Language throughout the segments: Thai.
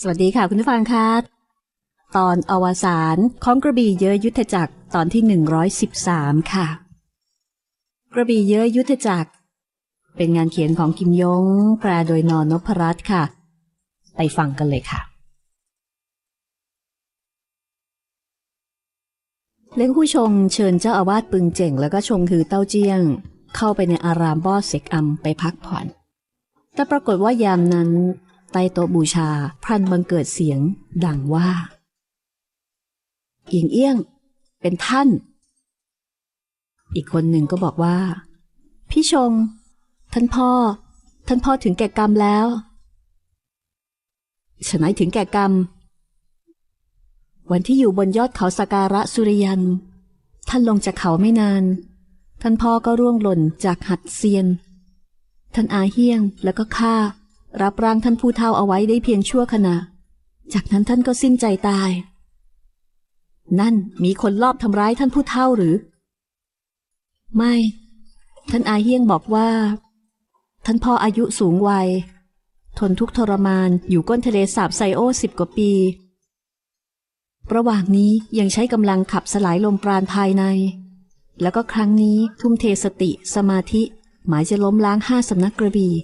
สวัสดีค่ะคุณผู้ฟังคะตอนอวสานของกระบี่เยอะยุทธจักรตอนที่ 113 ค่ะ กระบี่เยอะยุทธจักร เป็นงานเขียนของกิมยง แปลโดยนอนนพรัตน์ค่ะ ไปฟังกันเลยค่ะ เล้งผู้ชงเชิญเจ้าอาวาสปึงเจ๋งแล้วก็ชงคือเต้าเจี้ยง เข้าไปในอารามบ่อเสกอัมไปพักผ่อน แต่ปรากฏว่ายามนั้น ใต้โต๊ะบูชาพรันบังเกิดเสียง ดังว่า เอียงเอี้ยง เป็นท่าน อีกคนหนึ่งก็บอกว่า พี่ชง ท่านพ่อ ท่านพ่อถึงแก่กรรมแล้วฉนัยถึงแก่กรรม วันที่อยู่บนยอดเขาสการะสุริยัน ท่านลงจากเขาไม่นาน ท่านพ่อก็ร่วงหล่นจากหัดเซียน ท่านอาเฮียงแล้วก็ข้า รับร่างท่านผู้เฒ่าเอาไว้ได้เพียงชั่วขณะ จากนั้นท่านก็สิ้นใจตาย นั่นมีคนลอบทำร้ายท่านผู้เฒ่าหรือ ไม่ ท่านอาเฮียงบอกว่า ท่านพ่ออายุสูงวัย ทนทุกทรมานอยู่ก้นทะเลสาบไซโอสิบกว่าปี ระหว่างนี้ยังใช้กำลังขับสลายลมปราณภายใน แล้วก็ครั้งนี้ทุ่มเทสติ สมาธิ หมายจะล้มล้างห้าสำนักกระบี่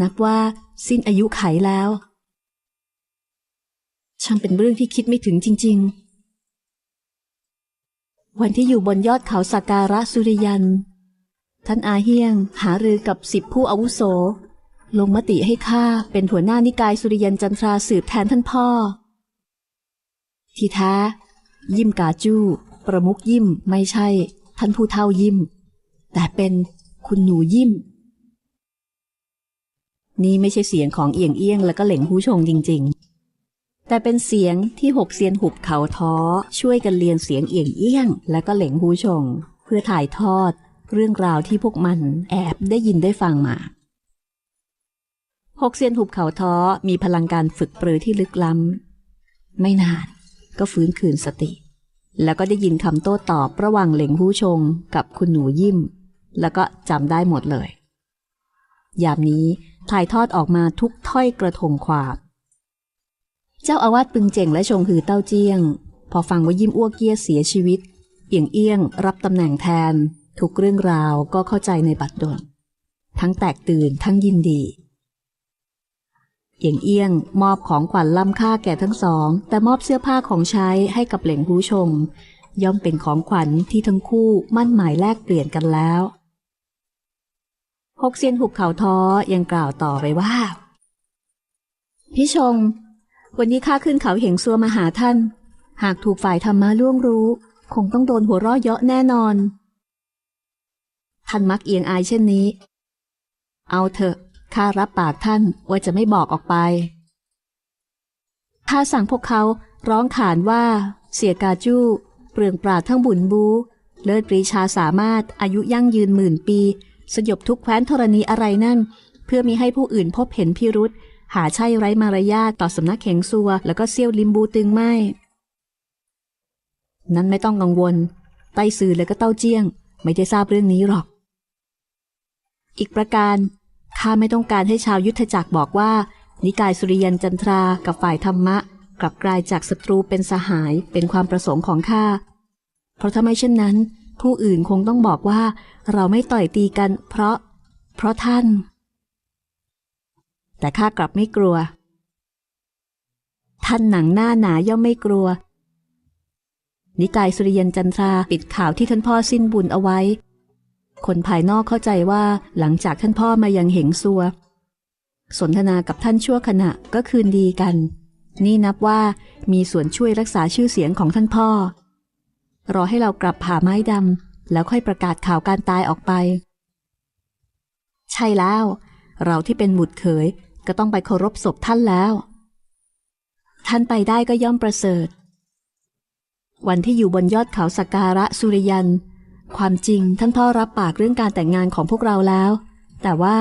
นับว่า สิ้นอายุไขแล้ว ช่างเป็นเรื่องที่คิดไม่ถึงจริง ๆ วันที่อยู่บนยอดเขาสักการะสุริยัน ท่านอาเฮียงหารือกับสิบผู้อาวุโส ลงมติให้ข้าเป็นหัวหน้านิกายสุริยันจันทราสืบแทนท่านพ่อ ที่แท้ยิมกาจู้ประมุกยิมไม่ใช่ ท่านผู้เท่ายิมแต่เป็นคุณหนูยิม นี่ไม่ใช่เสียงของเอียงเอียงแล้วก็เหล่งผู้ชงจริง ๆ แต่เป็นเสียงที่หกเซียนหุบเขาท้อ ช่วยกันเรียนเสียงเอียงเอียงและก็เหล่งผู้ชง เพื่อถ่ายทอด เรื่องราวที่พวกมันแอบได้ยินได้ฟังมาหกเซียนหุบเขาท้อมีพลังการฝึกปรือที่ลึกล้ำ ไม่นานก็ฟื้นคืนสติ แล้วก็ได้ยินคำโต้ตอบระหว่างเหล่งผู้ชงกับคุณหนูยิ้ม แล้วก็จำได้หมดเลย ยามนี้ ถ่ายทอดออกมาทุกถ้อยกระทงความเจ้าอาวาสปึงเจ่งและชงหือเต้าเจี้ยง พอฟังว่ายิ้มอ้วกเกี้ยเสียชีวิต เอียงเอี้ยง รับตำแหน่งแทน ทุกเรื่องราวก็เข้าใจในบัดดลทั้งแตกตื่นทั้งยินดี เอียงเอี้ยง มอบของขวัญล้ำค่าแก่ทั้งสอง แต่มอบเสื้อผ้าของใช้ให้กับเหล่งผู้ชม ย่อมเป็นของขวัญที่ทั้งคู่มั่นหมายแลกเปลี่ยนกันแล้ว หกเซียนหุบเขาท้อยังกล่าวต่อไปว่า พี่ชง วันนี้ข้าขึ้นเขาเหงซัวมาหาท่าน หากถูกฝ่ายธรรมะล่วงรู้ คงต้องโดนหัวราะเยาะแน่นอน ท่านมักเอียงอายเช่นนี้ เอาเถอะข้ารับปากท่านว่าจะไม่บอกออกไปข้าสั่งพวกเขาร้องขานว่า เสียกาจู้เปลืองปราดทั้งบุญบู เลิศปรีชาสามารถอายุยั่งยืนหมื่นปี สยบทุกแคว้นธรณีอะไรนั่น เพื่อมีให้ผู้อื่นพบเห็นพิรุษหาใช่ไร้มารยาทต่อสำนักเข็งซัว แล้วก็เซี่ยวลิมบูตึงไม่ นั้นไม่ต้องกังวล ไต้ซือและก็เต้าเจี้ยง ไม่ได้ทราบเรื่องนี้หรอก อีกประการข้าไม่ต้องการให้ชาวยุทธจักรบอกว่า นิกายสุริยันจันทรา กับฝ่ายธรรมะ กลับกลายจากศัตรูเป็นสหายเป็นความประสงค์ของข้า เพราะถ้าไม่เช่นนั้น ผู้อื่นคงต้องบอกว่า เราไม่ต่อยตีกัน เพราะ เพราะท่าน แต่ข้ากลับไม่กลัว ท่านหนังหน้าหนาย่อมไม่กลัว นิกายสุริยันจันทราปิดข่าวที่ท่านพ่อสิ้นบุญเอาไว้ คนภายนอกเข้าใจว่าหลังจากท่านพ่อมายังเหงซัว สนทนากับท่านชั่วขณะก็คืนดีกัน นี่นับว่ามีส่วนช่วยรักษาชื่อเสียงของท่านพ่อ รอให้เรากลับผ่าไม้ดำแล้วค่อยประกาศข่าวการตายออกไป ใช่แล้ว เราที่เป็นหมุดเขยก็ต้องไปเคารพศพท่านแล้ว ท่านไปได้ก็ย่อมประเสริฐ วันที่อยู่บนยอดเขาสักการะสุริยัน ความจริงท่านพ่อรับปากเรื่องการแต่งงานของพวกเราแล้ว แต่ว่า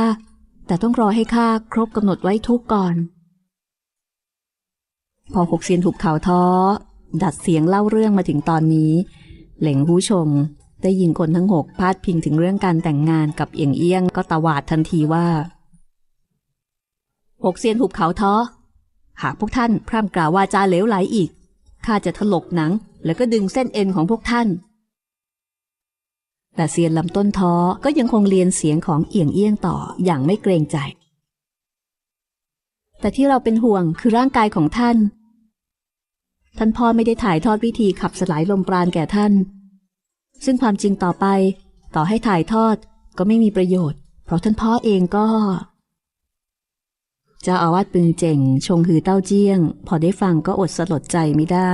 แต่ต้องรอให้ข้าครบกำหนดไว้ทุกก่อน พอหกเซียนถูกเขาท้อ ดัดเสียงเล่าเรื่องมาถึงตอนนี้ เหล่งผู้ชม ได้ยินคนทั้งหกพาดพิงถึงเรื่องการแต่งงานกับเอียงเอี้ยงก็ตวาดทันทีว่าหกเซียนหุบเขาท้อหากพวกท่านพร่ำกล่าววาจาเหลวไหลอีกข้าจะถลกหนัง แล้วก็ดึงเส้นเอ็นของพวกท่าน แต่เซียนลำต้นท้อก็ยังคงเรียนเสียงของเอียงเอี้ยงต่ออย่างไม่เกรงใจ แต่ที่เราเป็นห่วงคือร่างกายของท่าน ท่านพ่อไม่ได้ถ่ายทอดวิธีขับสลายลมปราณแก่ท่าน ซึ่งความจริงต่อไป ต่อให้ถ่ายทอดก็ไม่มีประโยชน์ เพราะท่านพ่อเองก็จ้าอาวาสปึงเจ่ง ชงหือเต้าเจี้ยง พอได้ฟังก็อดสลดใจไม่ได้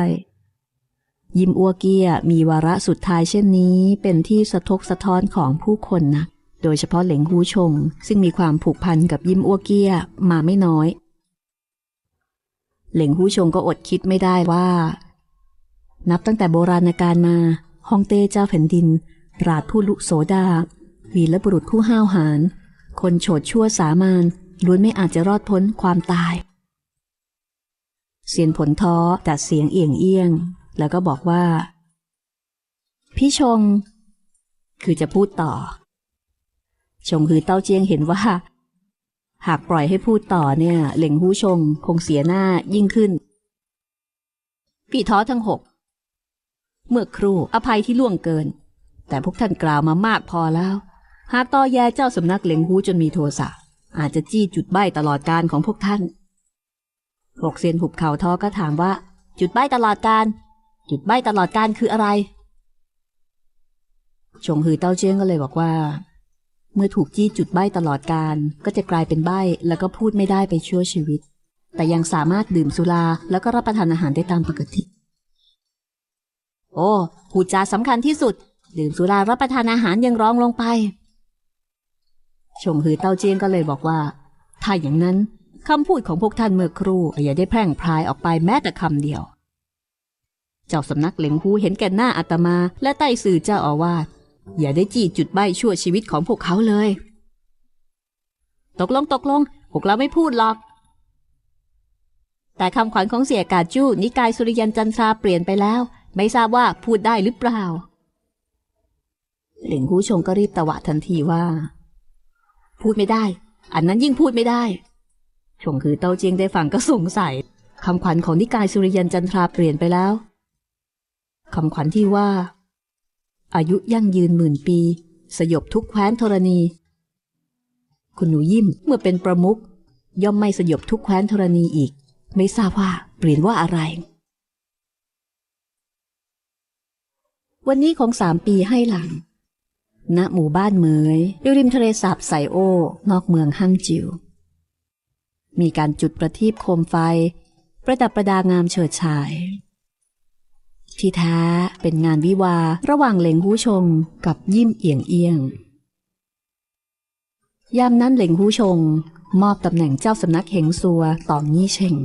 ยิมอัวเกียมีวาระสุดท้ายเช่นนี้เป็นที่สะทกสะท้อนของผู้คนนะ โดยเฉพาะเหลงฮูชง ซึ่งมีความผูกพันกับยิมอัวเกียมาไม่น้อย เหล่งฮู้ชงก็อดคิดไม่ได้ว่า นับตั้งแต่โบราณกาลมาฮองเต้เจ้าแผ่นดิน ราดผู้ลุโสดา วีรบุรุษผู้ห้าวหาญคนโฉดชั่วสามานล้วนไม่อาจจะรอดพ้นความตาย เสียนผลท้อแต่เสียงเอียงเอียง แล้วก็บอกว่า พี่ชง คือจะพูดต่อ ชงคือเต้าเจียงเห็นว่า หากปล่อยให้พูดต่อเนี่ย เหล่งหู้ชง คงเสียหน้ายิ่งขึ้น พี่ท้อทั้งหก เมื่อครู่อภัยที่ล่วงเกิน แต่พวกท่านกล่าวมามากพอแล้ว หากต่อแย่เจ้าสำนักเหลงหูจนมีโทสะอาจจะจี้จุดใบ้ตลอดการของพวกท่านหกเซียนหุบเข่าท้อก็ถามว่า จุดใบ้ตลอดการ จุดใบ้ตลอดการคืออะไร ชงฮือเต้าเจี้ยงก็เลยบอกว่า เมื่อถูกจี้จุดใบ้ตลอดการ ก็จะกลายเป็นใบ้แล้วก็พูดไม่ได้ไปชั่วชีวิต แต่ยังสามารถดื่มสุราแล้วก็รับประทานอาหารได้ตามปกติ โอ้พูดจาสำคัญที่สุด ดื่มสุรารับประทานอาหารยังร้องลงไป ชงฮือเต้าเจียงก็เลยบอกว่า ถ้าอย่างนั้นคำพูดของพวกท่านเมื่อครู่อย่าได้แพร่งพรายออกไปแม้แต่คำเดียว เจ้าสำนักเหลงฮูเห็นแก่หน้าอาตมา และใต้สื่อเจ้าอาวาส อย่าได้จี้จุดใบชั่วชีวิตของพวกเขาเลย ตกลงตกลง พวกเราไม่พูดหรอก แต่คำขวัญของเสียกาจู้นิกายสุริยันจันทราเปลี่ยนไปแล้ว ไม่ทราบว่าพูดได้หรือเปล่าเหลิงฮูชงก็รีบตะวะทันทีว่า พูดไม่ได้ อันนั้นยิ่งพูดไม่ได้ ชงคือเต้าเจียงได้ฟังก็สงสัยคำขวัญของนิกายสุริยันจันทราเปลี่ยนไปแล้วคำขวัญที่ว่า อายุยั่งยืนหมื่นปี สยบทุกแคว้นธรณี คุณหนูยิ้มเมื่อเป็นประมุขย่อมไม่สยบทุกแคว้นธรณีอีก ไม่ทราบว่าเปลี่ยนว่าอะไร วันนี้ของสามปีให้หลังณหมู่บ้านเหมยอยู่ริมทะเลสาบไซโอ นอกเมืองฮั่งจิว มีการจุดประทีปโคมไฟ ประดับประดางามเฉิดฉาย ที่แท้เป็นงานวิวาระหว่างเหลงหูชงกับยิ้มเอียงเอียง ยามนั้นเหลงหูชง มอบตำแหน่งเจ้าสำนักเหงซัวต่องี้เชง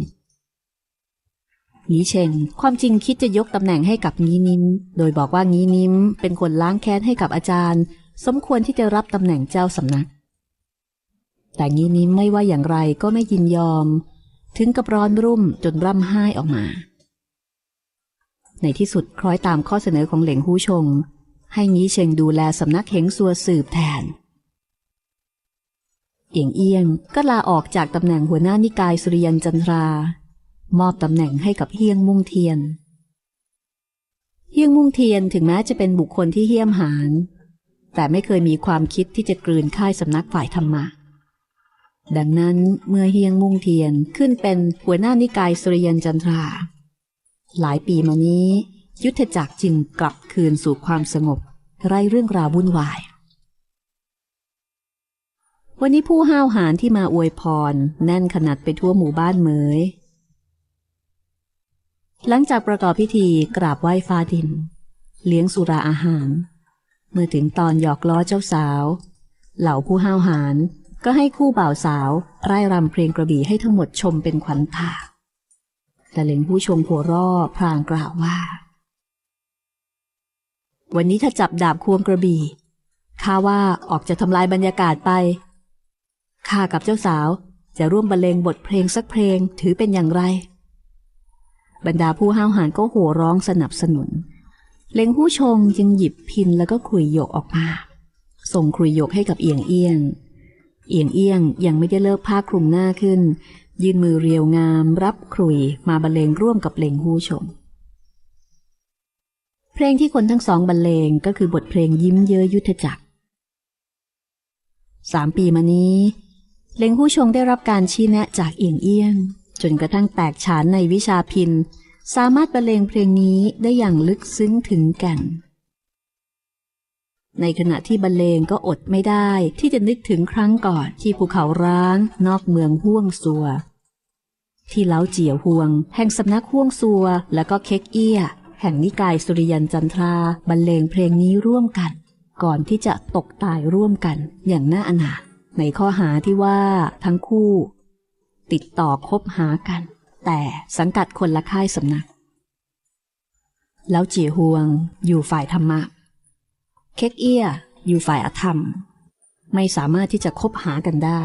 งี้เชงความจริงคิดจะยกตำแหน่งให้กับงี้นิ้ม โดยบอกว่างี้นิ้ม เป็นคนล้างแค้นให้กับอาจารย์ สมควรที่จะรับตำแหน่งเจ้าสำนัก แต่งี้นิ้มไม่ว่าอย่างไรก็ไม่ยินยอม ถึงกับร้อนรุ่มจนร่ำไห้ออกมา ในที่สุดคล้อยตามข้อเสนอของเหลงฮู้ชง ให้งี้เชงดูแลสำนักเหงซัวสืบแทน เอียงเอียงก็ลาออกจากตำแหน่งหัวหน้านิกายสุริยันจันทรา มอบตำแหน่งให้กับเฮียงมุ่งเทียน เฮียงมุ่งเทียนถึงแม้จะเป็นบุคคลที่เหี้ยมหาญแต่ไม่เคยมีความคิดที่จะกลืนค่ายสำนักฝ่ายธรรมะดังนั้นเมื่อเฮียงมุ่งเทียนขึ้นเป็นหัวหน้านิกายสุริยันจันทรา หลายปีมานี้ ยุทธจักรจึงกลับคืนสู่ความสงบ ไร้เรื่องราววุ่นวาย วันนี้ผู้ห้าวหาญที่มาอวยพร แน่นขนาดไปทั่วหมู่บ้านเหมย หลังจากประกอบพิธีกราบไหว้ฟ้าดิน เลี้ยงสุราอาหาร เมื่อถึงตอนหยอกล้อเจ้าสาว เหล่าผู้ห้าวหาญก็ให้คู่บ่าวสาว ไร่รำเพลงกระบี่ให้ทั้งหมดชมเป็นขวัญตา แต่เหลงผู้ชมหัวร่อพลางกล่าวว่า วันนี้ถ้าจับดาบควงกระบี่ข้าว่าออกจะทำลายบรรยากาศไปข้ากับเจ้าสาวจะร่วมบรรเลงบทเพลงสักเพลงถือเป็นอย่างไร บรรดาผู้ห้าวหาญก็โห่ร้องสนับสนุน เล็งผู้ชงจึงหยิบพินแล้วก็ขลุยหยกออกมา ส่งขลุยหยกให้กับเอียงเอียง เอียงเอียงยังไม่ได้เลิกผ้าคลุมหน้าขึ้น ยืนมือเรียวงามรับขรุยมาบรรเลงร่วมกับเพลงฮู้ชม เพลงที่คนทั้งสองบรรเลงก็คือบทเพลงยิ้มเยอะยุทธจักรสามปีมานี้เลงผู้ชงได้รับการชี้แนะจากเอียงเอี้ยง จนกระทั่งแตกฉานในวิชาพินสามารถบรรเลงเพลงนี้ได้อย่างลึกซึ้งถึงแกัน ในขณะที่บรรเลงก็อดไม่ได้ ที่จะนึกถึงครั้งก่อนที่ภูเขาร้าง นอกเมืองห่วงซัว ที่เล้าเจียวห่วง แห่งสำนักห่วงซัว และก็เค้กเอี้ย แห่งนิกายสุริยันจันทราบรรเลงเพลงนี้ร่วมกัน ก่อนที่จะตกตายร่วมกันอย่างน่าอนาถในข้อหาที่ว่าทั้งคู่ ติดต่อคบหากัน แต่สังกัดคนละค่ายสำนัก แล้วเจียฮวงอยู่ฝ่ายธรรมะ เค้กเอี้ยอยู่ฝ่ายอธรรม ไม่สามารถที่จะคบหากันได้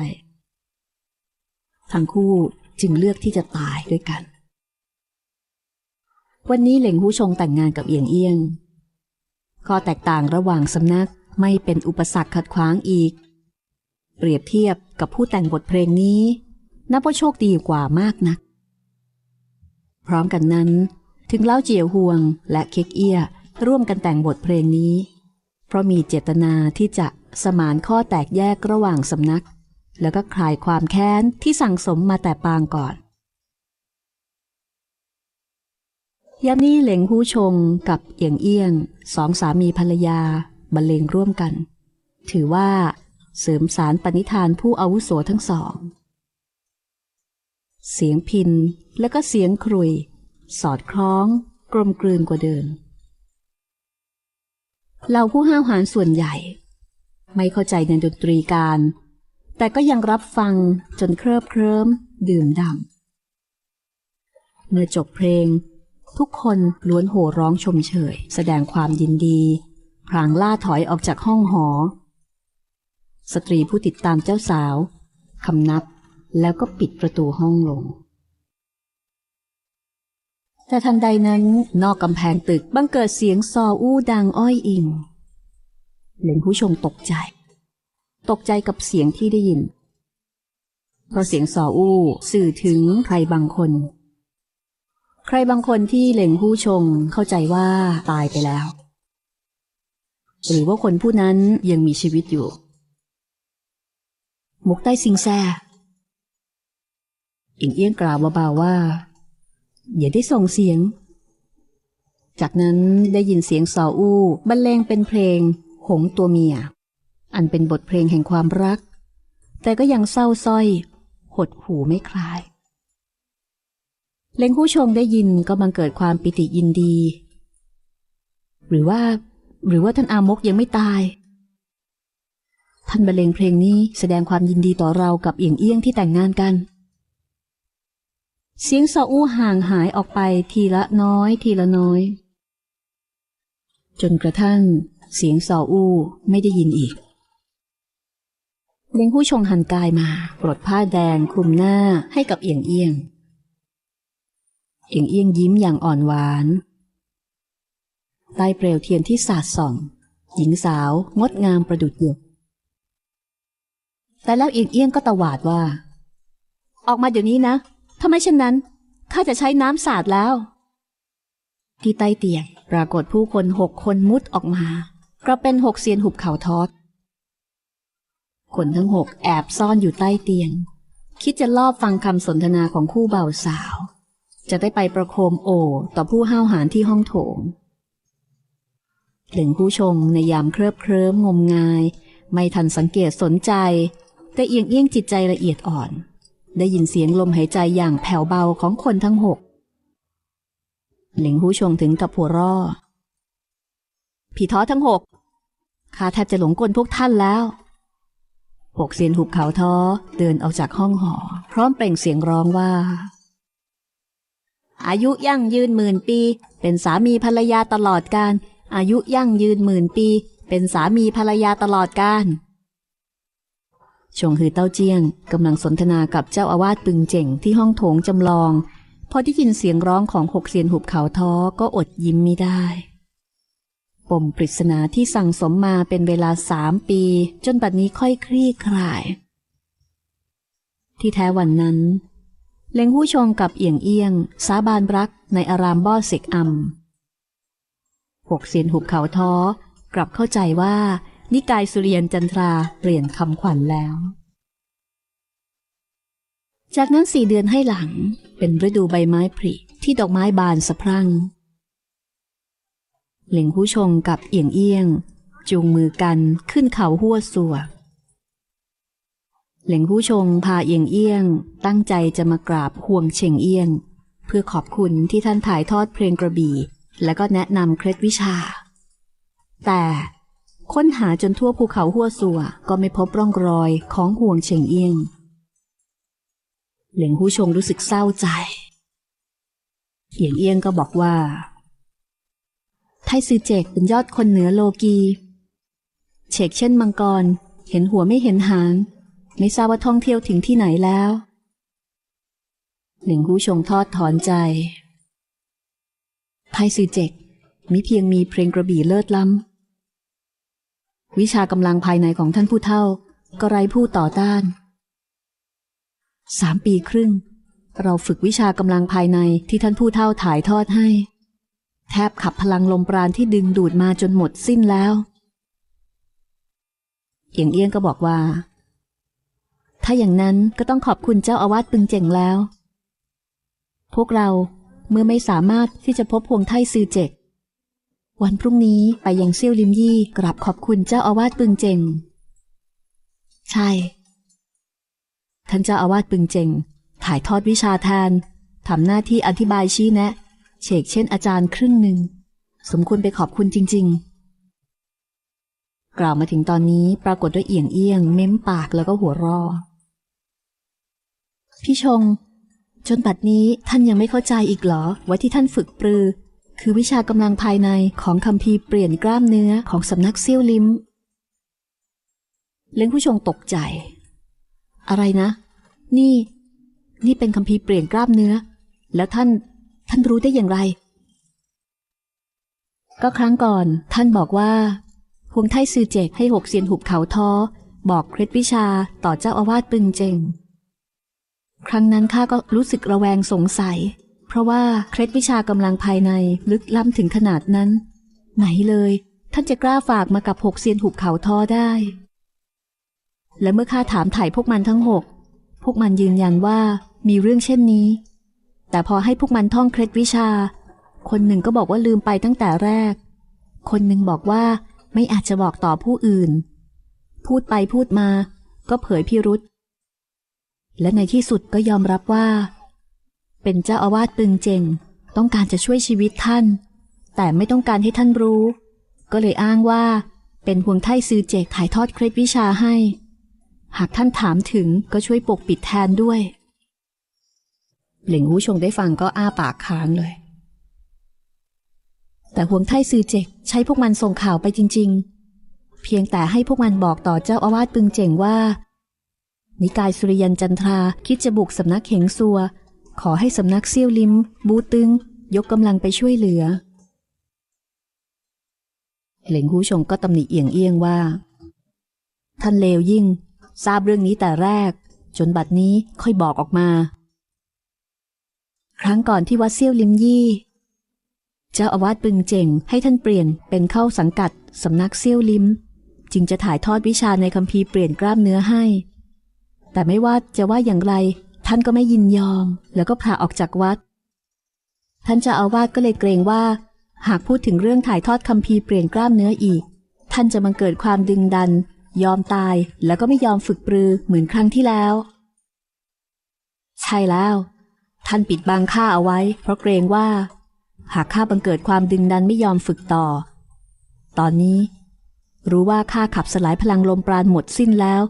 ทั้งคู่จึงเลือกที่จะตายด้วยกัน วันนี้เหล่งหูชงแต่งงานกับเอียงเอียงข้อแตกต่างระหว่างสำนักไม่เป็นอุปสรรคขัดขวางอีก เปรียบเทียบกับผู้แต่งบทเพลงนี้นับว่าโชคดีกว่ามากนัก พร้อมกันนั้น ถึงเล่าเจียวห่วงและเค้กเอี้ยร่วมกันแต่งบทเพลงนี้ เพราะมีเจตนาที่จะสมานข้อแตกแยกระหว่างสำนัก แล้วก็คลายความแค้นที่สั่งสมมาแต่ปางก่อนยามนี้เหลงหู้ชงกับเอียงเอี้ยงสองสามีภรรยาบรรเลงร่วมกัน ถือว่าเสริมสารปณิธานผู้อาวุโสทั้งสอง เสียงพินและก็เสียงครุย สอดคล้อง กลมกลืนกว่าเดิม เหล่าผู้ห้าวหาญส่วนใหญ่ ไม่เข้าใจในดนตรีการ แต่ก็ยังรับฟังจนเคลิบเคลิ้มดื่มด่ำเมื่อจบเพลง ทุกคนล้วนโห่ร้องชมเชย แสดงความยินดีพลางล่าถอยออกจากห้องหอ สตรีผู้ติดตามเจ้าสาวคำนับแล้วก็ปิดประตูห้องลง แต่ทันใดนั้นนอกกำแพงตึกบังเกิดเสียงซออู้ดังอ้อยอิงเหลนผู้ชมตกใจ ตกใจกับเสียงที่ได้ยิน เพราะเสียงซออู้สื่อถึงใครบางคน ใครบางคนที่เหล่งผู้ชงเข้าใจว่าตายไปแล้ว หรือว่าคนผู้นั้นยังมีชีวิตอยู่ มุกใต้ซิงแซ่อิงเอี้ยงกล่าวเบาๆว่า อย่าได้ส่งเสียง จากนั้นได้ยินเสียงซออู้บรรเลงเป็นเพลง หงตัวเมีย อันเป็นบทเพลงแห่งความรัก แต่ก็ยังเศร้าส้อย หดหูไม่คลาย เล็งผู้ชมได้ยินก็บังเกิดความปิติยินดี หรือว่า หรือว่าท่านอามกยังไม่ตายท่านบรรเลงเพลงนี้แสดงความยินดีต่อเรากับเอียงเอี้ยงที่แต่งงานกัน เสียงซออู้ห่างหายออกไปทีละน้อยทีละน้อย จนกระทั่ง เสียงซออู้ไม่ได้ยินอีกเลี้ยงผู้ชงหันกายมาปลดผ้าแดงคลุมหน้าให้กับเอียงเอี้ยง เอียงเอี้ยงยิ้มอย่างอ่อนหวานใต้เปลวเทียนที่สาดส่อง หญิงสาวงดงามประดุจหยกแต่แล้วเอียงเอี้ยงก็ตวาดว่า ออกมาเดี๋ยวนี้นะ ถ้าไม่เช่นนั้นข้าจะใช้น้ำสาดแล้ว ที่ใต้เตียงปรากฏผู้คนหกคนมุดออกมา ก็เป็นหกเซียนหุบเขาทอด คนทั้งหกแอบซ่อนอยู่ใต้เตียง คิดจะลอบฟังคำสนทนาของคู่เบ่าสาว จะได้ไปประโคมโอต่อผู้ห้าวหาญที่ห้องโถงเหล่งผู้ชมในยามเคลิบเคลิ้มงมงาย ไม่ทันสังเกตสนใจ แต่เอียงเอียงจิตใจละเอียดอ่อน ได้ยินเสียงลมหายใจอย่างแผ่วเบาของคนทั้งหกเหล่งผู้ชงถึงกับหัวร่อ ผีท้อทั้งหก ข้าแทบจะหลงกลพวกท่านแล้ว หกเสียนหุบเขาท้อเดินออกจากห้องหอ พร้อมเปล่งเสียงร้องว่า อายุยั่งยืนหมื่นปี เป็นสามีภรรยาตลอดการ อายุยั่งยืนหมื่นปี เป็นสามีภรรยาตลอดการ ชงคือเต้าเจี้ยงกำลังสนทนากับเจ้าอาวาสปึงเจ๋งที่ห้องโถงจำลอง พอได้ยินเสียงร้องของหกเสียนหุบเขาท้อก็อดยิ้มไม่ได้ ปมปริศนาที่สั่งสมมาเป็นเวลาสามปี จนบัดนี้ค่อยคลี่คลาย ที่แท้วันนั้นเล็งหู้ชงกับเอียงเอียง สาบานรักในอารามบ่อเสกอัมหกเสียนหุบเขาท้อกลับเข้าใจว่า นิกายสุริยันจันทราเปลี่ยนคำขวัญแล้ว จากนั้นสี่เดือนให้หลังเป็นฤดูใบไม้ผลิที่ดอกไม้บานสะพรั่ง เหล่งผู้ชงกับเอียงเอียง จูงมือกันขึ้นเขาหัวสัวเหล่งผู้ชงพาเอียงเอียง ตั้งใจจะมากราบห่วงเฉงเอียง เพื่อขอบคุณที่ท่านถ่ายทอดเพลงกระบี่ และก็แนะนำเคล็ดวิชา แต่ ค้นหาจนทั่วภูเขาหัวสัวก็ไม่พบร่องรอยของห่วงเฉงเอียง เหล่งผู้ชงรู้สึกเศร้าใจ เอียงเอียงก็บอกว่า ไทซือเจกเป็นยอดคนเหนือโลกีเฉกเช่นมังกร เห็นหัวไม่เห็นหาง ไม่ทราบว่าท่องเที่ยวถึงที่ไหนแล้ว เหล่งผู้ชงทอดถอนใจ ไทซือเจกมิเพียงมีเพลงกระบี่เลิศล้ำ วิชากำลังภายในของท่านผู้เฒ่า ก็ไร้ผู้ต่อต้านสามปีครึ่ง เราฝึกวิชากำลังภายในที่ท่านผู้เฒ่าถ่ายทอดให้ แทบขับพลังลมปราณที่ดึงดูดมาจนหมดสิ้นแล้วเอียงเอียงก็บอกว่า ถ้าอย่างนั้นก็ต้องขอบคุณเจ้าอาวาสปึงเจ๋งแล้ว พวกเราเมื่อไม่สามารถที่จะพบพวงไทซือเจก วันพรุ่งนี้ไปยังเซี่ยวลิมยี่กราบขอบคุณเจ้าอาวาสปึงเจง ใช่ ท่านเจ้าอาวาสปึงเจง ถ่ายทอดวิชาแทนทำหน้าที่อธิบายชี้แนะเฉกเช่นอาจารย์ครึ่งหนึ่ง สมควรไปขอบคุณจริง ๆ กล่าวมาถึงตอนนี้ปรากฏด้วยเอียงเอียง เม้มปากแล้วก็หัวรอพี่ชง จนบัดนี้ท่านยังไม่เข้าใจอีกเหรอว่าที่ท่านฝึกปรือ คือวิชากำลังภายในของคำพีเปลี่ยนกล้ามเนื้อของสำนักเซี่ยวลิมเล้งผู้ชงตกใจ อะไรนะ นี่ นี่เป็นคำพีเปลี่ยนกล้ามเนื้อ แล้วท่าน ท่านรู้ได้อย่างไรก็ครั้งก่อนท่านบอกว่าพวงไทซือเจกให้หกเซียนหุบเขาท้อ บอกเคล็ดวิชาต่อเจ้าอาวาสปึงเจง ครั้งนั้นข้าก็รู้สึกระแวงสงสัย เพราะว่าเคล็ดวิชากำลังภายในลึกล้ำถึงขนาดนั้น ไหนเลย ท่านจะกล้าฝากมากับหกเซียนหุบเขาท้อได้ และเมื่อข้าถามถ่ายพวกมันทั้งหกพวกมันยืนยันว่ามีเรื่องเช่นนี้ แต่พอให้พวกมันท่องเคล็ดวิชา คนหนึ่งก็บอกว่าลืมไปตั้งแต่แรก คนหนึ่งบอกว่าไม่อาจจะบอกต่อผู้อื่น พูดไปพูดมา ก็เผยพิรุษและในที่สุดก็ยอมรับว่า เป็นเจ้าอาวาสปึงเจงต้องการจะช่วยชีวิตท่าน แต่ไม่ต้องการให้ท่านรู้ ก็เลยอ้างว่า เป็นห่วงไท่ซือเจกถ่ายทอดเคล็ดวิชาให้ หากท่านถามถึงก็ช่วยปกปิดแทนด้วย เหล่งหูชงได้ฟังก็อ้าปากค้างเลย แต่ห่วงไท่ซือเจกใช้พวกมันส่งข่าวไปจริง ๆ เพียงแต่ให้พวกมันบอกต่อเจ้าอาวาสปึงเจงว่า นิกายสุริยันจันทราคิดจะบุกสำนักเขงซัว ขอให้สำนักเซี่ยวลิม บูตึง ยกกำลังไปช่วยเหลือ เหล่งหูชงก็ตำหนิเอียงเอียงว่า ท่านเลวยิ่ง ทราบเรื่องนี้แต่แรก จนบัดนี้ค่อยบอกออกมา ครั้งก่อนที่วัดเซี่ยวลิมยี่ เจ้าอาวาสปึงเจ๋งให้ท่านเปลี่ยนเป็นเข้าสังกัดสำนักเซี่ยวลิม จึงจะถ่ายทอดวิชาในคัมภีร์เปลี่ยนกล้ามเนื้อให้ แต่ไม่ว่าจะว่าอย่างไร ท่านก็ไม่ยินยอม แล้วก็พาออกจากวัด ท่านเจ้าอาวาสก็เลยเกรงว่า หากพูดถึงเรื่องถ่ายทอดคัมภีร์เปลี่ยนกล้ามเนื้ออีก ท่านจะบังเกิดความดึงดัน ยอมตายแล้วก็ไม่ยอมฝึกปรือ เหมือนครั้งที่แล้ว ใช่แล้ว ท่านปิดบังข้าเอาไว้ เพราะเกรงว่า หากข้าบังเกิดความดึงดันไม่ยอมฝึกต่อ ตอนนี้ รู้ว่าข้าขับสลายพลังลมปราณหมดสิ้นแล้ว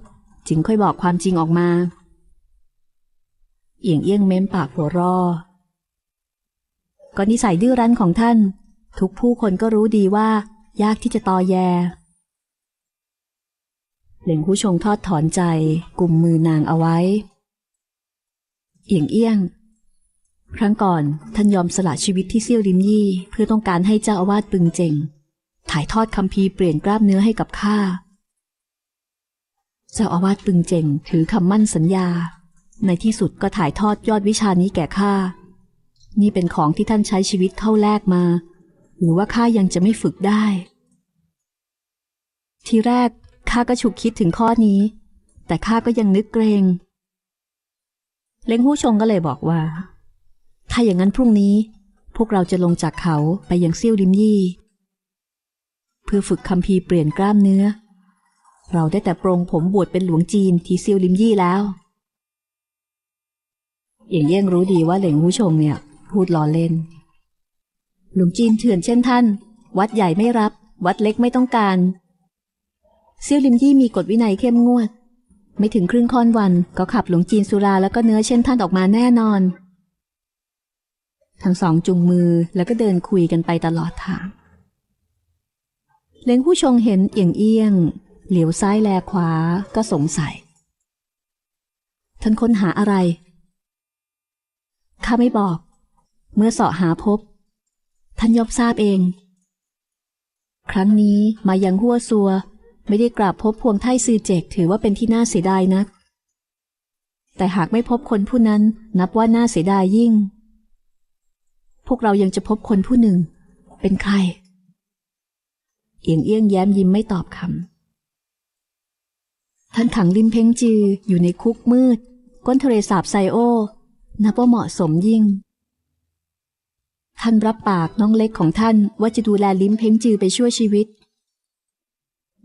จึงค่อยบอกความจริงออกมา เอียงเอี้ยงเม้มปากหัวรอก็นิสัยดื้อรั้นของท่าน ทุกผู้คนก็รู้ดีว่า ยากที่จะตอแยเหล่งผู้ชงทอดถอนใจกลุ่มมือนางเอาไว้ เอียงเอี้ยง ครั้งก่อนท่านยอมสละชีวิตที่เซี่ยวลิมยี่ เพื่อต้องการให้เจ้าอาวาสปึงเจงถ่ายทอดคำพีเปลี่ยนกล้ามเนื้อให้กับข้า เจ้าอาวาสปึงเจงถือคำมั่นสัญญา ในที่สุดก็ถ่ายทอดยอดวิชานี้แก่ข้า นี่เป็นของที่ท่านใช้ชีวิตเข้าแลกมา หรือว่าข้ายังจะไม่ฝึกได้ ทีแรกข้าก็ฉุกคิดถึงข้อนี้ แต่ข้าก็ยังนึกเกรง เล้งหู้ชงก็เลยบอกว่า ถ้าอย่างนั้นพรุ่งนี้ พวกเราจะลงจากเขาไปยังเซี่ยวลิมยี่เพื่อฝึกคำพีร์เปลี่ยนกล้ามเนื้อ เราได้แต่ปรงผมบวชเป็นหลวงจีนที่เซี่ยวลิมยี่แล้ว อย่างเย่งรู้ดีว่าเหล่งหู้ชงเนี่ย พูดล้อเล่น หลวงจีนเถื่อนเช่นท่าน วัดใหญ่ไม่รับ วัดเล็กไม่ต้องการเซียวลิมยี่มีกฎวินัยเข้มงวด ไม่ถึงครึ่งค่อนวันก็ขับหลวงจีนสุราแล้วก็เนื้อเช่นท่านออกมาแน่นอน ทั้งสองจุงมือแล้วก็เดินคุยกันไปตลอดทางเล้งผู้ชงเห็นเอียงเอียง เหลียวซ้ายแลขวาก็สงสัยท่านค้นหาอะไร ข้าไม่บอก เมื่อเสาะหาพบ ท่านยอบทราบเอง ครั้งนี้มายังหัวซัว ไม่ได้กราบพบพวงไทซือเจกถือว่าเป็นที่น่าเสียดายนัก แต่หากไม่พบคนผู้นั้นนับว่าน่าเสียดายยิ่ง พวกเรายังจะพบคนผู้หนึ่ง เป็นใคร เอียงเอี้ยงแย้มยิ้มไม่ตอบคำท่านขังลิมเพ้งจืออยู่ในคุกมืด ก้นทะเลสาบไซโอ นับว่าเหมาะสมยิ่ง ท่านรับปากน้องเล็กของท่านว่าจะดูแลลิ้มเพ้งจือไปชั่วชีวิต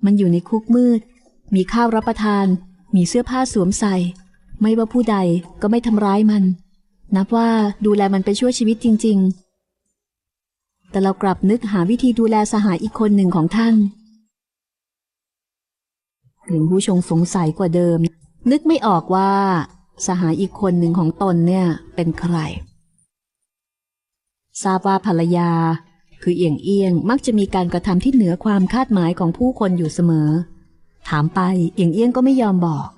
มันอยู่ในคุกมืด มีข้าวรับประทาน มีเสื้อผ้าสวมใส่ ไม่ว่าผู้ใดก็ไม่ทำร้ายมัน นับว่าดูแลมันไปชั่วชีวิตจริง ๆ แต่เรากลับนึกหาวิธีดูแลสหายอีกคนหนึ่งของท่านหลวงผู้ชงสงสัยกว่าเดิม นึกไม่ออกว่า สหายอีกคนหนึ่งของตนเนี่ยเป็นใคร ทราบว่าภรรยา คือเอียงเอียงมักจะมีการกระทำที่เหนือความคาดหมายของผู้คนอยู่เสมอ ถามไปเอียงเอียงก็ไม่ยอมบอก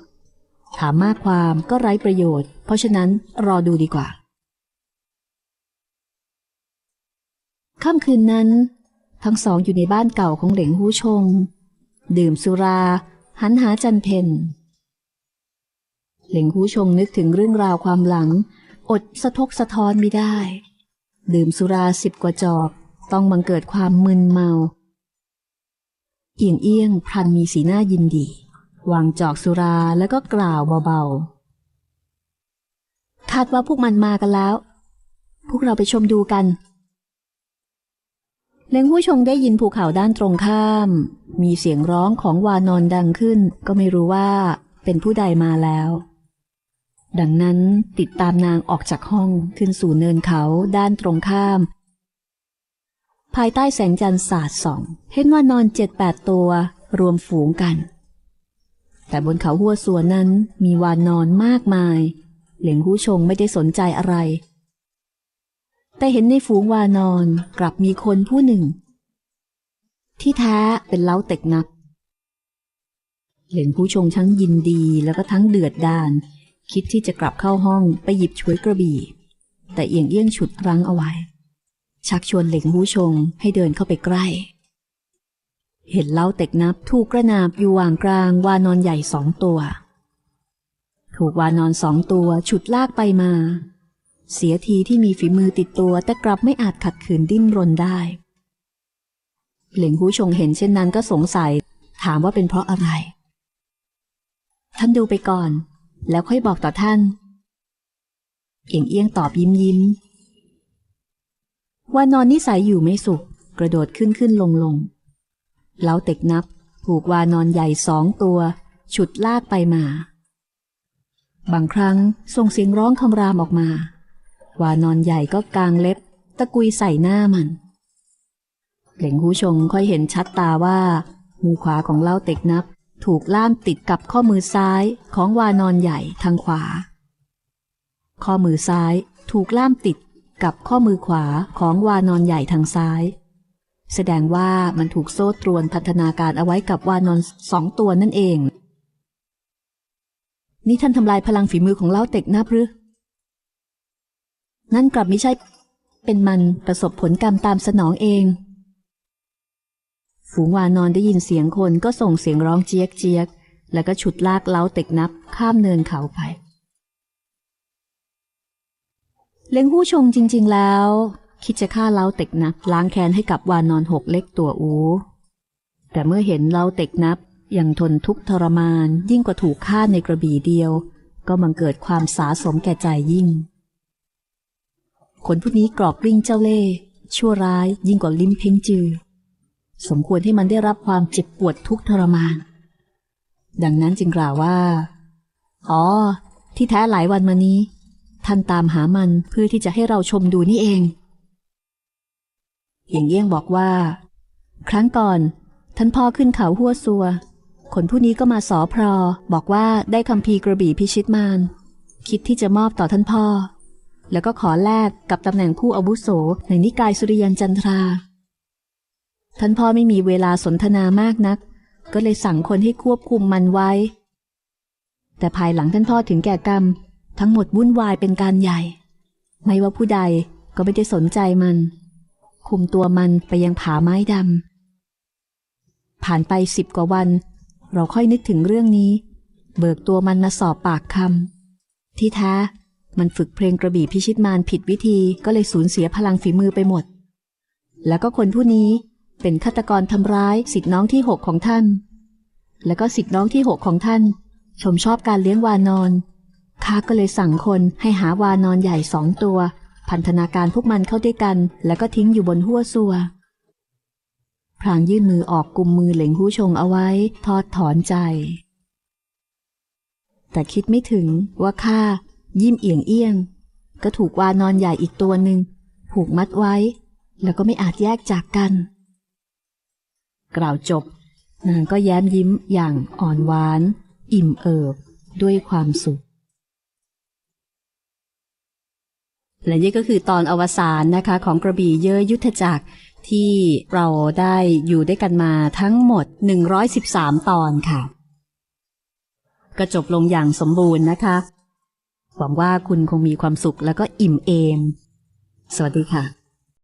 ถามมากความก็ไร้ประโยชน์ เพราะฉะนั้นรอดูดีกว่าค่ำคืนนั้น ทั้งสองอยู่ในบ้านเก่าของเหลงหูชง ดื่มสุรา หันหาจันเพน เหลงหูชงนึกถึงเรื่องราวความหลัง อดสะทกสะท้อนไม่ได้ ดื่มสุราสิบกว่าจอกต้องบังเกิดความมึนเมา เอียงเอียงพลันมีสีหน้ายินดี วางจอกสุราแล้วก็กล่าวเบาๆ คาดว่าพวกมันมากันแล้ว พวกเราไปชมดูกันเล้งผู้ชงได้ยินภูเขาด้านตรงข้าม มีเสียงร้องของวานอนดังขึ้น ก็ไม่รู้ว่าเป็นผู้ใดมาแล้ว ดังนั้นติดตามนางออกจากห้องขึ้นสู่เนินเขาด้านตรงข้าม ภายใต้แสงจันทร์สาดส่อง เห็นว่านอนเจ็ดแปดตัวรวมฝูงกัน แต่บนเขาหัวสัวนั้นมีวานนอนมากมาย เหลียงหูชงไม่ได้สนใจอะไร แต่เห็นในฝูงวานอนกลับมีคนผู้หนึ่ง ที่แท้เป็นเล้าเต็กนัก เหลียงผู้ชงทั้งยินดีแล้วก็ทั้งเดือดดาล คิดที่จะกลับเข้าห้องไปหยิบช่วยกระบี่ แต่เอียงเอี้ยงฉุดรั้งเอาไว้ ชักชวนเหล็งหูชงให้เดินเข้าไปใกล้ เห็นเล้าเต็กนับถูกกระนาบอยู่วางกลางวานอนใหญ่สองตัว ถูกวานอนสองตัวฉุดลากไปมา เสียทีที่มีฝีมือติดตัวแต่กลับไม่อาจขัดขืนดิ้นรนได้ เหล็งหูชงเห็นเช่นนั้นก็สงสัย ถามว่าเป็นเพราะอะไรท่านดูไปก่อน แล้วค่อยบอกต่อท่าน เอียงเอียงตอบยิ้มยิ้มว่านอนนิสัยอยู่ไม่สุข กระโดดขึ้นขึ้นลงลงเล้าเต็กนับถูกวานอนใหญ่สองตัว ฉุดลากไปมา บางครั้งส่งเสียงร้องคำรามออกมา วานอนใหญ่ก็กางเล็บ ตะกุยใส่หน้ามันเหล่งหูชงค่อยเห็นชัดตาว่า มือขวาของเล้าเต็กนับ ถูกล่ามติดกับข้อมือซ้ายของวานอนใหญ่ทางขวา ข้อมือซ้ายถูกล่ามติดกับข้อมือขวาของวานอนใหญ่ทางซ้าย แสดงว่ามันถูกโซ่ตรวนพันธนาการเอาไว้กับวานอนสองตัวนั่นเอง นี่ท่านทำลายพลังฝีมือของเล้าเต็กนับหรือนั่นกลับไม่ใช่ เป็นมันประสบผลกรรมตามสนองเอง ฝูงวานอนได้ยินเสียงคนก็ส่งเสียงร้องเจี๊ยกเจี๊ยก แล้วก็ฉุดลากเล้าเต็กนับข้ามเนินเขาไป เล้งหู้ชงจริง ๆ แล้ว คิดจะฆ่าเล้าเต็กนับ ล้างแค้นให้กับวานอนหกเล็กตัวอู แต่เมื่อเห็นเล้าเต็กนับยังทนทุกข์ทรมานยิ่งกว่าถูกฆ่าในกระบี่เดียว ก็บังเกิดความสาสมแก่ใจยิ่ง คนผู้นี้กรอกกลิ้งเจ้าเล่ห์ชั่วร้ายยิ่งกว่าลิ้มเพ่งจือ สมควรให้มันได้รับความเจ็บปวดทุกทรมาน ดังนั้นจึงกล่าวว่า อ๋อ ที่แท้หลายวันมานี้ ท่านตามหามันเพื่อที่จะให้เราชมดูนี่เองเหียงเยี่ยงบอกว่า ครั้งก่อน ท่านพ่อขึ้นเขาหัวซัว คนผู้นี้ก็มาสอพรอ บอกว่าได้คำพีกระบี่พิชิตมารคิดที่จะมอบต่อท่านพ่อ แล้วก็ขอแลกกับตำแหน่งผู้อาวุโสในนิกายสุริยันจันทรา ท่านพ่อไม่มีเวลาสนทนามากนัก ก็เลยสั่งคนให้ควบคุมมันไว้ แต่ภายหลังท่านพ่อถึงแก่กรรม ทั้งหมดวุ่นวายเป็นการใหญ่ ไม่ว่าผู้ใดก็ไม่ได้สนใจมัน คุมตัวมันไปยังผาไม้ดำผ่านไปสิบกว่าวัน เราค่อยนึกถึงเรื่องนี้ เบิกตัวมันมาสอบปากคำที่แท้มันฝึกเพลงกระบี่พิชิตมารผิดวิธีก็เลยสูญเสียพลังฝีมือไปหมด แล้วก็คนผู้นี้ เป็นฆาตกรทำร้ายสิทธิน้องที่หกของท่าน แล้วก็สิทธิน้องที่หกของท่าน ชมชอบการเลี้ยงวานอนข้าก็เลยสั่งคนให้หาวานอนใหญ่สองตัว พันธนาการพวกมันเข้าด้วยกัน แล้วก็ทิ้งอยู่บนหัวซัวพรางยื่นมือออกกุมมือเหล่งหูชงเอาไว้ ทอดถอนใจ แต่คิดไม่ถึงว่าข้ายิ้มเอียงเอียง ก็ถูกวานอนใหญ่อีกตัวหนึ่งผูกมัดไว้ แล้วก็ไม่อาจแยกจากกัน กล่าวจบ นางก็แย้มยิ้มอย่างอ่อนหวาน อิ่มเอิบด้วยความสุข และนี่ก็คือตอนอวสานนะคะของกระบี่เยอะยุทธจักรที่เราได้อยู่ด้วยกันมาทั้งหมด 113 ตอนค่ะ ก็จบลงอย่างสมบูรณ์นะคะ หวังว่าคุณคงมีความสุขแล้วก็อิ่มเอม สวัสดีค่ะ